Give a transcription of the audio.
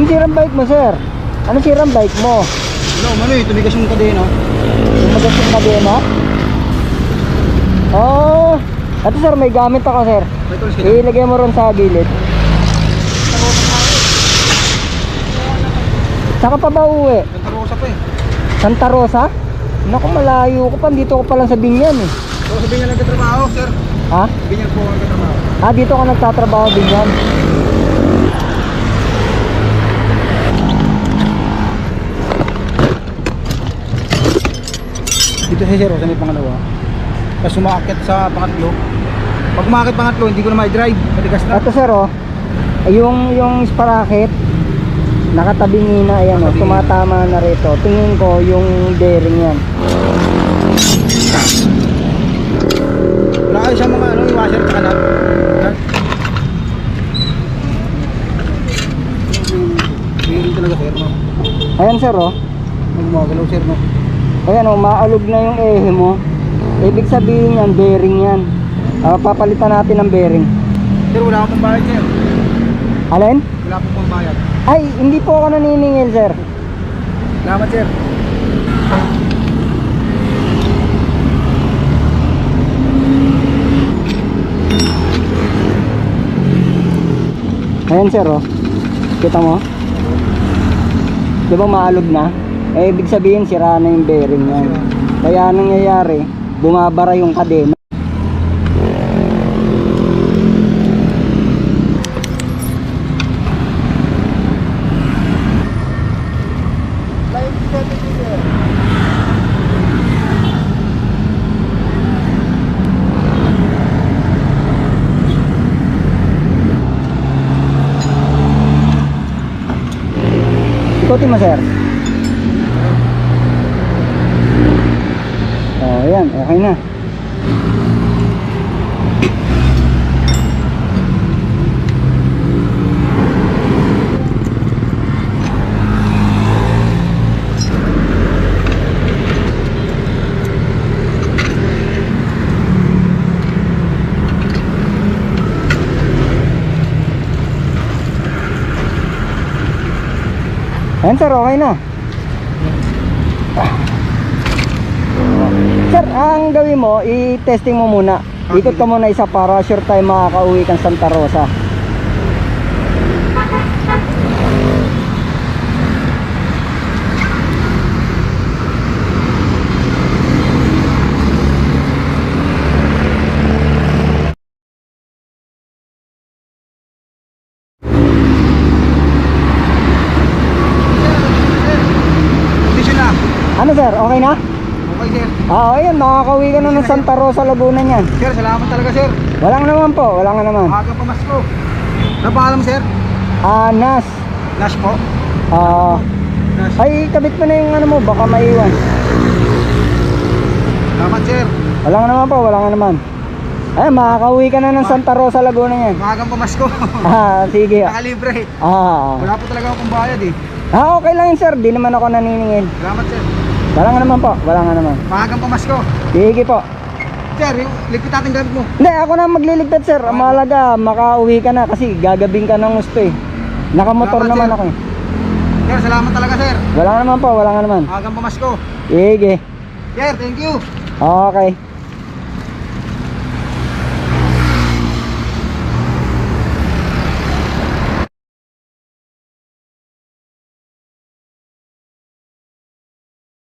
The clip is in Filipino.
Ano sirang bike mo, sir? Ano sirang bike mo? Wala, umano eh. Tumigas yung kadena. Yung magasing na din, ha? Oh, ito sir, may gamit ako, sir. Ilagay mo ron sa gilid. Saka pa ba uwi? Santa Rosa pa eh. Santa Rosa? Naku, malayo ko pa. Dito ko pa lang sa Binyan, eh. So, sabihin nga nagtatrabaho, sir. Ha? Sabihin po ako nagtatrabaho. Ah, dito ka nagtatrabaho Binyan. Dito si Sir, sa may pangalawa. Tapos sumakit sa pangatlo. Pag umakit pangatlo, hindi ko na ma-drive. Matigas na. Ito, sir, oh. Yung, yung sprocket, nakatabingi na, ayan, oh. Tumatama na rito. Tingin ko, yung bearing yan. Wala kayo sa mga ano, yung washer tsaka. Yan. Bearing talaga sir, no? Ayan, sir, oh. Magmagalaw sir, no? Ayan, oh, maalog na yung ehe mo. Ibig sabihin yan, bearing yan. Ah, papalitan natin ng bearing. Sir, wala akong pambayad sir. Alin? Wala akong pambayad. Ay, hindi po ako naniningil, sir. Salamat sir. Ayan, sir, oh. Kita mo? Di ba maalog na? Eh, ibig sabihin, sira na yung bearing yan. Kaya anong nangyayari, bumabara yung kadena. Ikutin mo, sir. Oh, ayan, okay na. Sir, okay na. Sir, ang gawin mo, i-testing mo muna. Ikot ka muna isa para sure tayo makakauwi kang Santa Rosa. Ano sir, okay na? Okay sir. Ah, ayan, makakauwi ka na ng Santa Rosa, Laguna niyan. Sir, salamat talaga sir. Walang naman po, walang nga naman. Maaga pa Masko. Ano pangalan sir? Ah, Nas. Nash po. Ah, Nash. ay, kabit mo na yung ano mo, baka maiwan. Salamat sir. Walang naman po, walang nga naman. Ay, makakauwi ka na ng Santa Rosa, Laguna niyan. Maagang pamasko. Ah, sige. Nakalibre. Ah, Wala po talaga akong bayad eh. ah, okay lang yun sir, di naman ako naniningil. Salamat sir. Wala nga naman po, wala nga naman. Maagang pamasko. Sige po. Sir, yung ligpit natin gamit mo. Hindi, ako na magliligpit sir. Ang mahalaga, makauwi ka na kasi gagabing ka ng gusto eh. Nakamotor Salamat, naman sir. ako eh. Sir, salamat talaga sir. Wala nga naman po, wala nga naman. Maagang pamasko. Sige. Sir, thank you. Okay.